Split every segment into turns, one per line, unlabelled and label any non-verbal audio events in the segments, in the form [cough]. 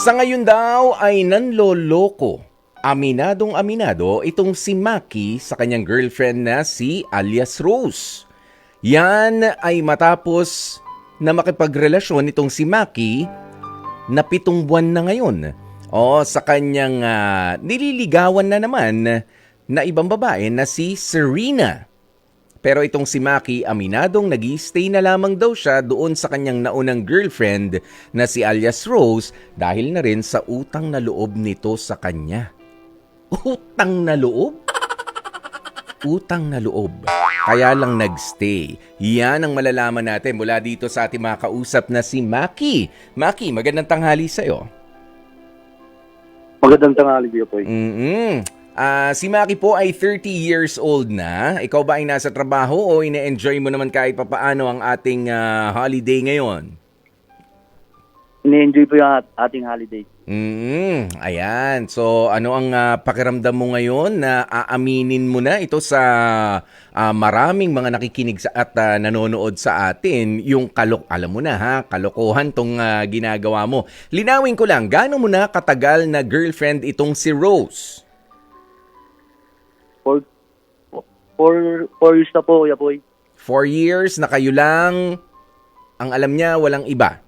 Sa ngayon daw ay nanloloko. Aminadong aminado itong si Maki sa kanyang girlfriend na si alias Rose. Yan ay matapos na makipagrelasyon itong si Maki na pitong buwan na ngayon. O sa kanyang ah, nililigawan na naman na ibang babae na si Serena. Pero itong si Maki, aminadong nag stay na lamang daw siya doon sa kanyang naunang girlfriend na si alias Rose dahil na rin sa utang na loob nito sa kanya. Utang na loob? Utang na loob. Kaya lang nagstay. Yan ang malalaman natin mula dito sa ating mga kausap na si Maki. Maki, magandang tanghali sa'yo.
Magandang tanghali, Kuya Poy.
Ah, si Maki po ay 30 years old na. Ikaw ba ay nasa trabaho o ine-enjoy mo naman kahit papaano ang ating ah, holiday ngayon?
Ini-enjoy po yung at- ating holiday.
Mm, ayan. So, ano ang ah, pakiramdam mo ngayon na aaminin mo na ito sa ah, maraming mga nakikinig sa, at ah, nanonood sa atin yung kalok alam mo na ha, kalokohan tong ah, ginagawa mo. Linawin ko lang, gaano mo na katagal na girlfriend itong si Rose?
For, for, four years na po, Kuya Poy.
Four years na kayo lang ang alam niya, walang iba.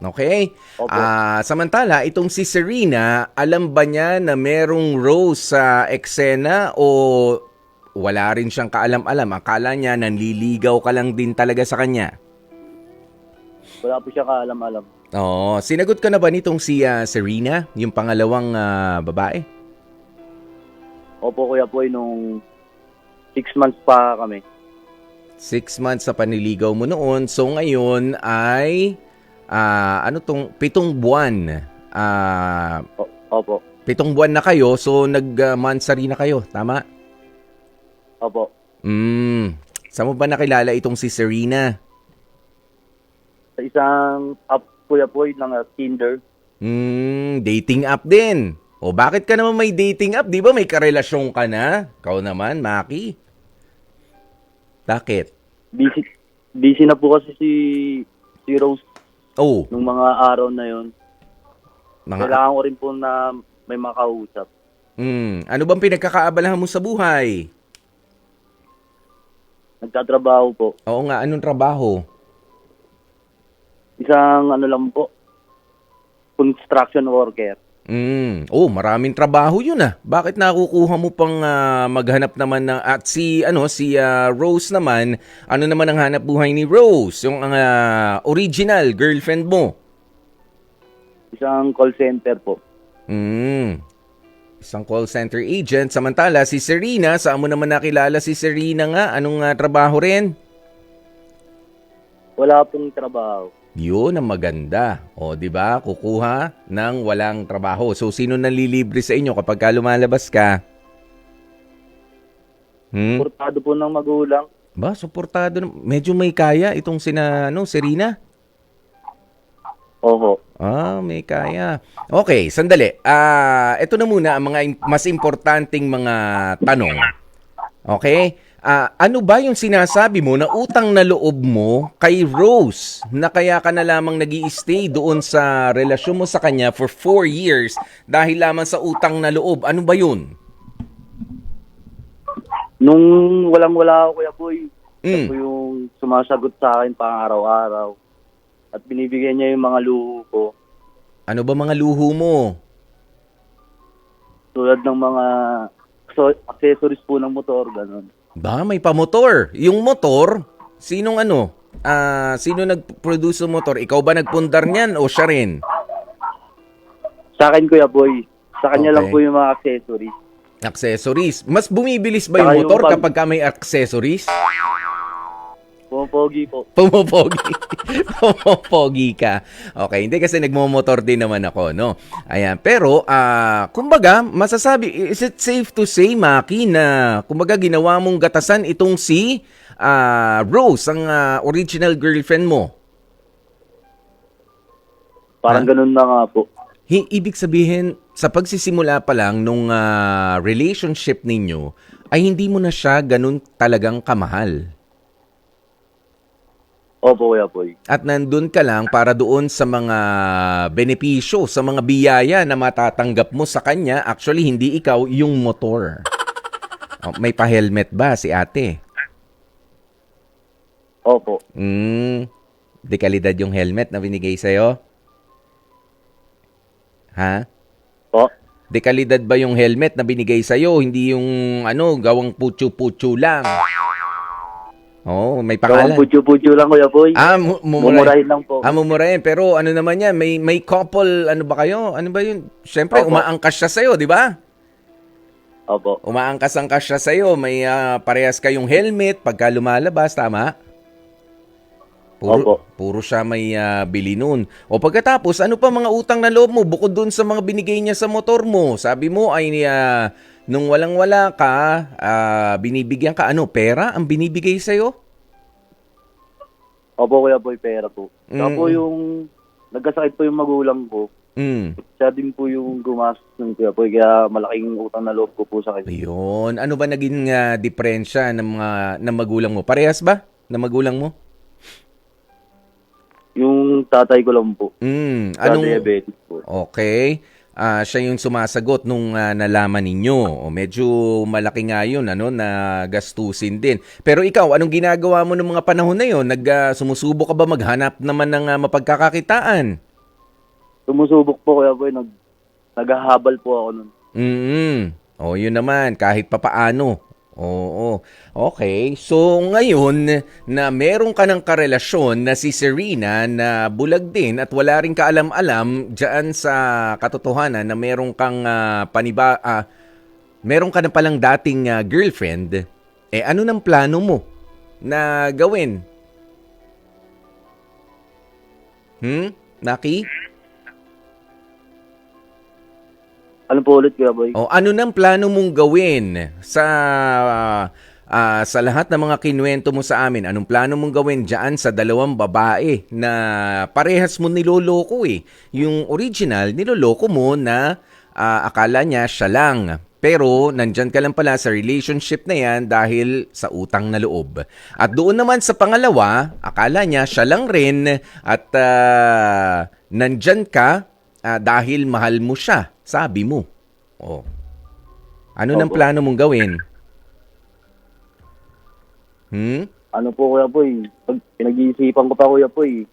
Okay?
Opo.
Ah, samantala, itong si Serena, alam ba niya na merong rose sa eksena o wala rin siyang kaalam-alam? Akala niya nanliligaw ka lang din talaga sa kanya.
Wala po siya kaalam-alam.
Oo. Sinagot ka na ba nitong si ah, Serena, yung pangalawang ah, babae?
Opo, Kuya Poy, nung six months pa kami.
Six months sa paniligaw mo noon. So ngayon ay, ah, ano tong, pitong buwan. Ah,
O- Opo.
pitong buwan na kayo, so nag-mansari na kayo, tama?
Opo.
Mm. Saan mo ba nakilala itong si Serena?
Sa isang app, Kuya Poy, ng uh, Tinder.
Mm, dating app din. O bakit ka naman may dating app? Di ba may karelasyon ka na? Kau naman, Maki. Bakit?
Busy, busy na po kasi si, si Rose
Oh,
nung mga araw na yon.
mga...
Kailangan ko rin po na may makausap.
Mm, ano bang pinagkakaabalahan mo sa buhay?
Nagtatrabaho po.
Oo nga, anong trabaho?
Isang ano lang po, construction worker.
Mm. Oh, maraming trabaho 'yun ah. Bakit nakukuha mo pang ah, maghanap naman ng at si ano si ah, Rose naman, ano naman ang hanap buhay ni Rose, yung ah, original girlfriend mo?
Isang call center po.
Mm. Isang call center agent. Samantala, si Serena, saan mo naman nakilala si Serena nga? Anong ah, trabaho rin?
Wala pong trabaho.
Yun ang maganda. O, di ba? Kukuha ng walang trabaho. So, sino nanlilibre sa inyo kapag ka lumalabas ka? Hmm?
Portado po ng magulang.
Ba, suportado. Medyo may kaya itong sina, ano, Serena?
Oho.
Ah, may kaya. Okay, sandali. Ah, ito na muna ang mga mas importanting mga tanong. Okay? Ah, ano ba yung sinasabi mo na utang na loob mo kay Rose na kaya ka na lamang nag stay doon sa relasyon mo sa kanya for four years dahil lamang sa utang na loob? Ano ba yun?
Nung walang-wala ako, Kuya Boy,
Mm.
po yung sumasagot sa akin pang araw-araw. At binibigyan niya yung mga luho ko.
Ano ba mga luho mo?
Tulad ng mga so, accessories po ng motor, ganun.
Ba, may pamotor. Yung motor, sinong ano? Ah, sino nag-produce ng motor? Ikaw ba nagpundar niyan o siya rin?
Sa akin, Kuya Boy, sa kanya
Okay.
lang po yung mga accessories.
Accessories. Mas bumibilis ba
Saka
yung
yung
motor
pag-
kapag ka may accessories?
Pumapogi po.
Pumopogi. [laughs] [laughs] Pumopogi ka. Okay, hindi kasi nagmomotor din naman ako, no? Ayan, pero ah, kumbaga, masasabi, is it safe to say, Maki, na kumbaga ginawa mong gatasan itong si ah, Rose, ang ah, original girlfriend mo?
Parang
Ha?
ganun na nga po.
Hi- ibig sabihin, sa pagsisimula pa lang nung ah, relationship ninyo, ay hindi mo na siya ganun talagang kamahal.
Opo, Kuya Boy.
At nandun ka lang para doon sa mga benepisyo, sa mga biyaya na matatanggap mo sa kanya. Actually, hindi ikaw, yung motor. Oh, may pa-helmet ba si ate?
Opo.
Hmm, dekalidad yung helmet na binigay sa'yo? Ha?
Po.
Dekalidad ba yung helmet na binigay sa'yo? Hindi yung ano, gawang putyo-putyo lang. Oh, may pangalan.
putyo-putyo lang, Kuya Boy.
Ah, mu- mumura-
Mumurahin lang po.
Ah, mumurahin. Pero ano naman yan, may, may couple, ano ba kayo? Ano ba yun? Siyempre,
Opo.
umaangkas siya sa'yo, di ba?
Opo.
Umaangkas-angkas siya sa'yo. May ah, parehas kayong helmet pagka lumalabas, tama? Puro,
Opo.
puro siya may ah, bili nun. O pagkatapos, ano pa mga utang na loob mo bukod dun sa mga binigay niya sa motor mo? Sabi mo ay ah, nung walang-wala ka, ah, binibigyan ka, ano, pera ang binibigay sa'yo?
Opo, Kuya Boy, pera po. Saka
Mm.
po yung, nagkasakit po yung magulang ko.
Mm.
Siya din po yung gumastos ng Kuya Boy, kaya malaking utang na loob ko po sa kanya.
Ayun. Ano ba naging ah, diferensya ng mga ng magulang mo? Parehas ba? Na magulang mo?
Yung tatay ko lang po.
Mm, anong
diabetes po.
Okay. Ah, siya yung sumasagot nung ah, nalaman ninyo. O, medyo malaki nga yun, ano, na gastusin din. Pero ikaw, anong ginagawa mo ng mga panahon na yun? Nag, ah, sumusubo ka ba maghanap naman ng ah, mapagkakakitaan?
Sumusubok po, Kuya Boy, nag, naghahabal po ako nun.
Mm. O, yun naman, kahit papaano. Oo. Okay. So, ngayon na meron ka ng karelasyon na si Serena na bulag din at wala rin kaalam-alam dyan sa katotohanan na meron kang ah, paniba... ah, meron ka na palang dating ah, girlfriend, eh ano ng plano mo na gawin? Hmm? Naki?
Ano po ulit, Kuya Boy?
O ano nang plano mong gawin sa ah, sa lahat ng mga kinuwento mo sa amin? Anong plano mong gawin diyan sa dalawang babae na parehas mo niloloko eh? Yung original niloloko mo na ah, akala niya siya lang. Pero nandyan ka lang pala sa relationship na yan dahil sa utang na loob. At doon naman sa pangalawa, akala niya siya lang rin at ah, nandyan ka ah, dahil mahal mo siya, sabi mo. Oh. Ano nang
Opo.
plano mong gawin? Hmm?
Ano po, Kuya Boy? Pag pinag-iisipan ko pa, Kuya Boy.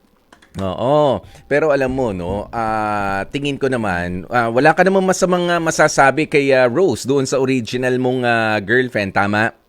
Oo. Pero alam mo, no, ah, tingin ko naman, ah, wala ka namang masamang ah, masasabi kay ah, Rose doon sa original mong ah, girlfriend, tama?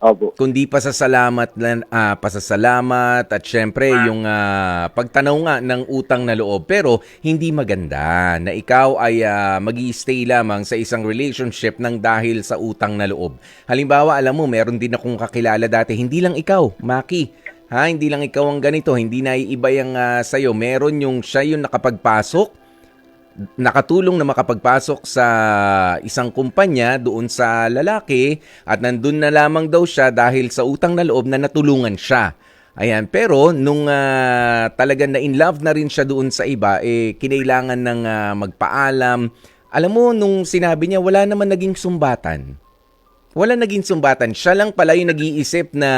Opo.
Kundi pasasalamat lang, ah, pasasalamat at syempre yung ah, pagtanaw nga ng utang na loob. Pero hindi maganda na ikaw ay mag stay lamang sa isang relationship ng dahil sa utang na loob. Halimbawa, alam mo, meron din akong kakilala dati, hindi lang ikaw, Maki. Ha, hindi lang ikaw ang ganito, hindi na iiba yung ah, sa'yo. Meron yung siya yung nakapagpasok, nakatulong na makapagpasok sa isang kumpanya doon sa lalaki at nandun na lamang daw siya dahil sa utang na loob na natulungan siya. Ayan, pero nung ah, talagang na in love na rin siya doon sa iba, eh kinailangan ng ah, magpaalam. Alam mo, nung sinabi niya, wala naman naging sumbatan. Wala naging sumbatan. Siya lang pala yung nag-iisip na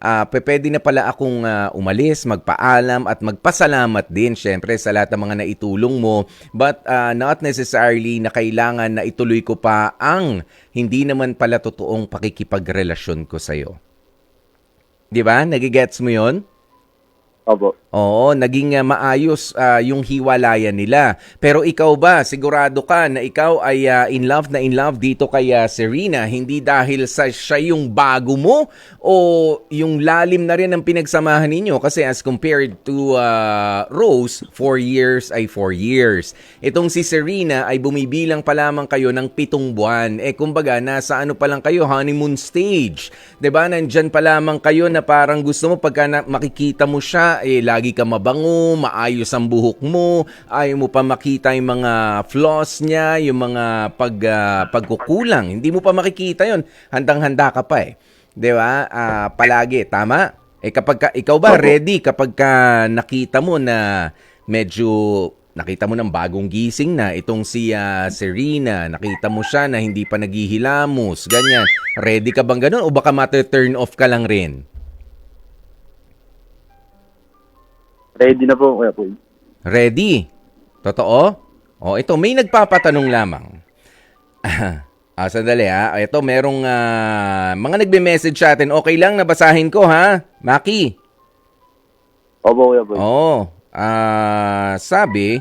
pe- pwede na pala akong ah, umalis, magpaalam at magpasalamat din syempre sa lahat ng mga naitulong mo. But ah, not necessarily na kailangan na ituloy ko pa ang hindi naman pala totoong pakikipagrelasyon ko sa'yo. Di ba? Nagigets mo yon?
Opo.
Oo, naging ah, maayos ah, yung hiwalayan nila. Pero ikaw ba, sigurado ka na ikaw ay ah, in love na in love dito kay ah, Serena, hindi dahil sa siya yung bago mo o yung lalim na rin ang pinagsamahan ninyo? Kasi as compared to ah, Rose, 4 years ay 4 years. Itong si Serena ay bumibilang pa lamang kayo ng pitong buwan. Eh kumbaga, nasa ano pa lang kayo, honeymoon stage. 'Di ba Nandyan pa lamang kayo na parang gusto mo pagka na, makikita mo siya, eh lagi ka mabango, maayos ang buhok mo, ayaw mo pa makita yung mga flaws niya, yung mga pag, ah, pagkukulang. Hindi mo pa makikita yon Handang-handa ka pa eh. 'Di ba? Ah, palagi, tama? Eh kapag ka, ikaw ba ready kapag ka nakita mo na medyo nakita mo ng bagong gising na itong si ah, Serena, nakita mo siya na hindi pa naghihilamos, ganyan. Ready ka bang ganun o baka mata-turn off ka lang rin?
Ready na po, Kuya Poy.
Ready? Totoo? O, ito, may nagpapatanong lamang. [laughs] ah, sandali ha. Ito, merong ah, mga nagbe-message sa atin. Okay lang, nabasahin ko ha. Maki.
Opo, Kuya Poy.
Oo. Ah, sabi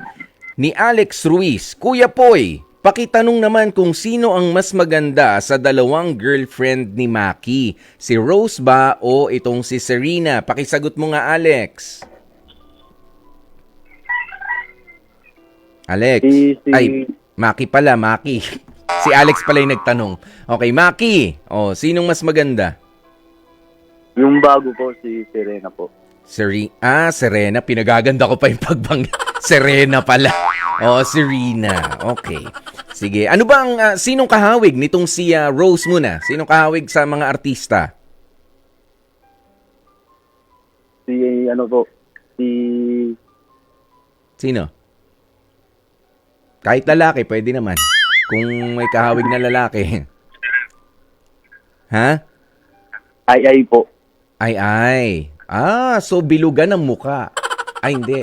ni Alex Ruiz, Kuya Poy, pakitanong naman kung sino ang mas maganda sa dalawang girlfriend ni Maki. Si Rose ba o itong si Serena? Pakisagot mo nga, Alex. Alex.
Si, si,
Ay, Maki pala, Maki. [laughs] si Alex pala yung nagtanong. Okay, Maki. Oh, sinong mas maganda?
yung bago po, si Serena po.
Seri ah, Serena. Pinagaganda ko pa yung pagbang. [laughs] Serena pala. Oh, Serena. Okay. Sige. Ano ba ang, ah, sinong kahawig nitong si ah, Rose muna? Sinong kahawig sa mga artista?
Si, ano po, si,
Sino? Kahit lalaki, pwede naman. Kung may kahawig na lalaki. ha?
ay ay po.
Ay, ay. Ah, so bilugan ang muka. Ay, hindi.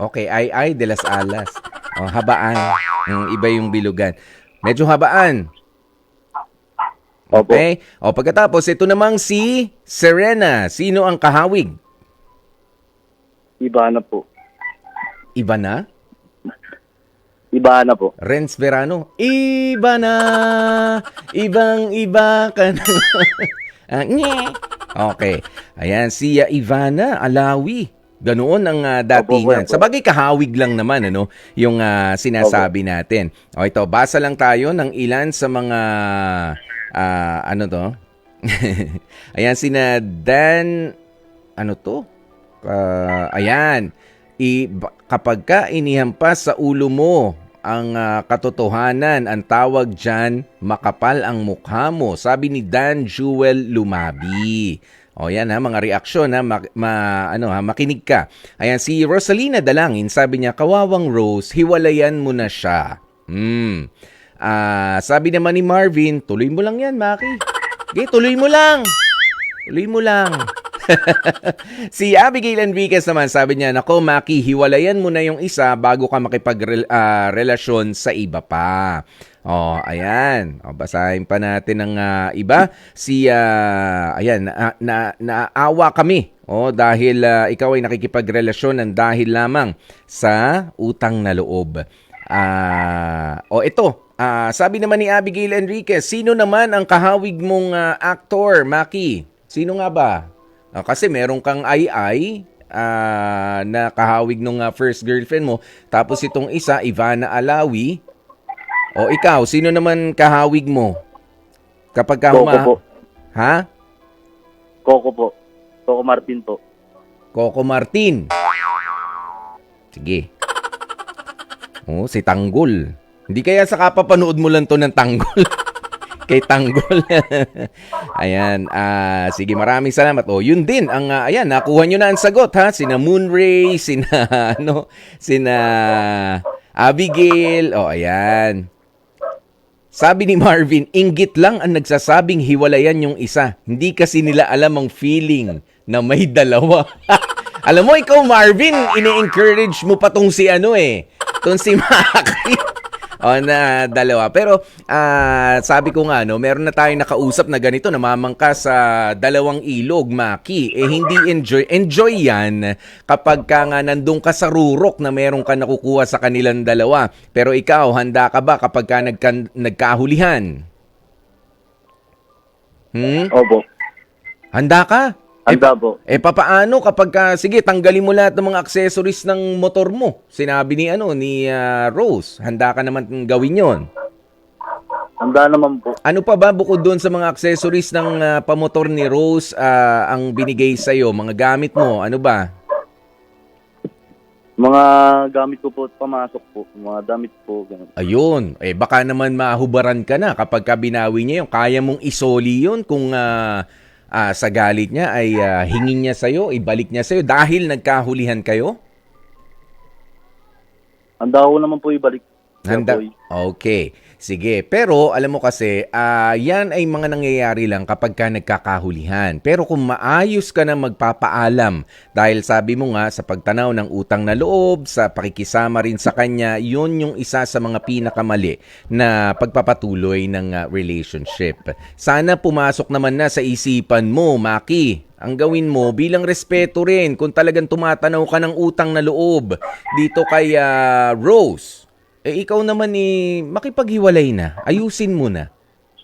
Okay, ay, ay, de las alas. Oh, habaan. Yung iba yung bilugan. Medyo habaan.
Opo.
Okay? O pagkatapos, ito namang si Serena. Sino ang kahawig?
Iba na po.
Iba na?
Iba na po.
Renz Verano. Iba na. Ibang iba ka na. [laughs] ah, nye. Okay. Ayan, si uh, Ivana Alawi. Ganoon ang uh, datingan.
Opo, opo.
Sa bagay, kahawig lang naman, ano, yung ah, sinasabi natin. O ito, basa lang tayo ng ilan sa mga, ah, ano to? [laughs] ayan, sina Dan, ano to? Ah, ayan. I, kapag ka inihampas sa ulo mo ang ah, katotohanan, ang tawag dyan, makapal ang mukha mo. Sabi ni Dan Jewel Lumabi. O yan ha, mga reaksyon ha, ma, ma- ano ha, makinig ka. Ayan, si Rosalina Dalangin, sabi niya, kawawang Rose, hiwalayan mo na siya. Hmm. Ah, sabi naman ni Marvin, tuloy mo lang yan, Maki. Okay, tuloy mo lang. Tuloy mo lang. [laughs] si Abigail Enriquez naman, sabi niya, Nako, Maki, hiwalayan mo na yung isa bago ka makipagrelasyon sa iba pa. Oh, ayan. O, basahin pa natin ng ah, iba. Si, ah, ayan, na, na, naawa kami. Oh, dahil ah, ikaw ay nakikipagrelasyon ng dahil lamang sa utang na loob. Ah, o ito, ah, sabi naman ni Abigail Enriquez, sino naman ang kahawig mong ah, actor, Maki? Sino nga ba? Ah, kasi meron kang ay-ay ah, na kahawig nung ah, first girlfriend mo. Tapos itong isa, Ivana Alawi. O ikaw, sino naman kahawig mo? Kapag ka
Coco po.
Ha?
Coco po. Coco Martin po.
Coco Martin. Sige. Oh, si Tanggol. Hindi kaya sa kapapanood mo lang to ng Tanggol. [laughs] Kay Tanggol. [laughs] ayan. ah sige, maraming salamat. Oh, yun din. Ang, ah, ayan, nakuha nyo na ang sagot, ha? Sina Moonray, sina, [laughs] ano, sina Abigail. Oh, ayan. Sabi ni Marvin, inggit lang ang nagsasabing hiwalayan yung isa. Hindi kasi nila alam ang feeling na may dalawa. [laughs] alam mo, ikaw Marvin, ini-encourage mo pa tong si ano eh. Tong si Maki. O na dalawa. Pero ah, sabi ko nga, no, meron na tayong nakausap na ganito, namamangka sa dalawang ilog, Maki. Eh hindi enjoy. Enjoy yan kapag ka nga nandun ka sa rurok na meron ka nakukuha sa kanilang dalawa. Pero ikaw, handa ka ba kapag ka nagka- nagkahulihan? Hmm?
Opo.
Handa ka?
Handa po.
Eh papaano kapag ka, sige, tanggalin mo lahat ng mga accessories ng motor mo. Sinabi ni ano ni ah, Rose, handa ka naman gawin 'yon.
Handa naman po.
Ano pa ba bukod doon sa mga accessories ng ah, pamotor ni Rose ah, ang binigay sa iyo, mga gamit mo? Ano ba?
Mga gamit ko po, pamasok po. Mga damit po. Ganun.
Ayun, eh baka naman mahubaran ka na kapag ka binawi niya 'yung kaya mong isoli 'yun kung ah, ah, sa galit niya ay ah, hingin niya sa iyo, ibalik niya sa iyo dahil nagkahulihan kayo.
Handa ko naman po ibalik.
Handa. Okay. Sige. Pero alam mo kasi, ah, yan ay mga nangyayari lang kapag ka nagkakahulihan. Pero kung maayos ka na magpapaalam, dahil sabi mo nga sa pagtanaw ng utang na loob, sa pakikisama rin sa kanya, yun yung isa sa mga pinakamali na pagpapatuloy ng ah, relationship. Sana pumasok naman na sa isipan mo, Maki. Ang gawin mo bilang respeto rin kung talagang tumatanaw ka ng utang na loob dito kay ah, Rose eh ikaw naman eh, makipaghiwalay na. Ayusin mo na.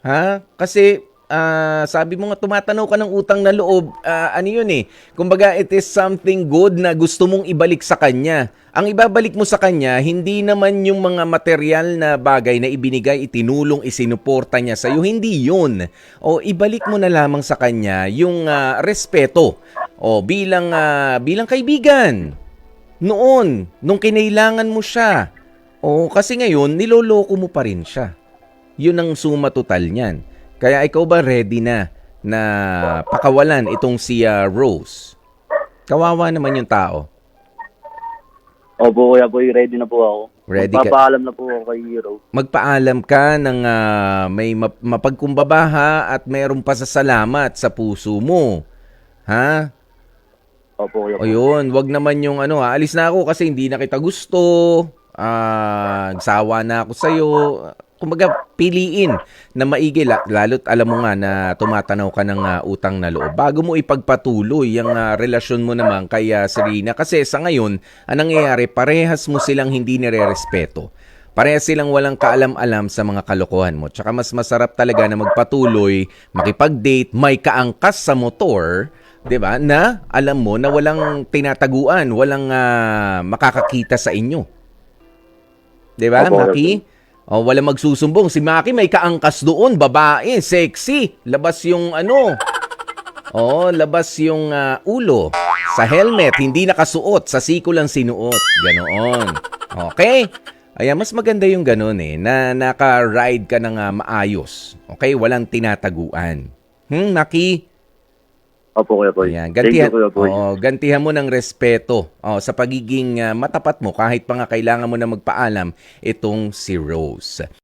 Ha? Kasi ah, sabi mo nga tumatanaw ka ng utang na loob. Ah, ano yun eh? Kumbaga it is something good na gusto mong ibalik sa kanya. Ang ibabalik mo sa kanya, hindi naman yung mga material na bagay na ibinigay, itinulong, isinuporta niya sa'yo. Hindi yun. O ibalik mo na lamang sa kanya yung ah, respeto. O bilang, ah, bilang kaibigan. Noon, nung kinailangan mo siya. Oo, kasi ngayon, niloloko mo pa rin siya. Yun ang suma total niyan. Kaya ikaw ba ready na na pakawalan itong si ah, Rose? Kawawa naman yung tao.
Opo, Kuya Boy, ready na po ako.
Ready ka-
Magpapaalam na po ako kay Hero.
Magpaalam ka ng ah, may map- mapagkumbabaha at mayroong pasasalamat sa puso mo. Ha?
Opo, Kuya
O
Boy.
yun, wag naman yung ano, ha, alis na ako kasi hindi na kita gusto. Ah, sawa na ako sa'yo. Kumbaga, piliin na maigi, la- lalo't alam mo nga na tumatanaw ka ng ah, utang na loob. Bago mo ipagpatuloy yung ah, relasyon mo naman kay ah, Serena. Kasi sa ngayon, ang nangyayari, parehas mo silang hindi nire-respeto. Parehas silang walang kaalam-alam sa mga kalokohan mo. Tsaka mas masarap talaga na magpatuloy, makipag-date, may kaangkas sa motor, 'di ba? Na alam mo na walang tinataguan, walang ah, makakakita sa inyo. 'Di ba,
Opo,
Maki? O wala magsusumbong si Maki may kaangkas doon, babae, sexy. Labas yung ano. Oh, labas yung ah, ulo sa helmet, hindi nakasuot, sa siko lang sinuot. Ganoon. Okay? Ayan, mas maganda yung ganun eh, na naka-ride ka ng ah, maayos. Okay? Walang tinataguan. Hmm, Maki?
Opo, Kuya Boy.
Ayan,
Thank
gantihan,
you, Kuya Boy.
oo, gantihan mo ng respeto oh, sa pagiging ah, matapat mo kahit pa nga kailangan mo na magpaalam itong si Rose.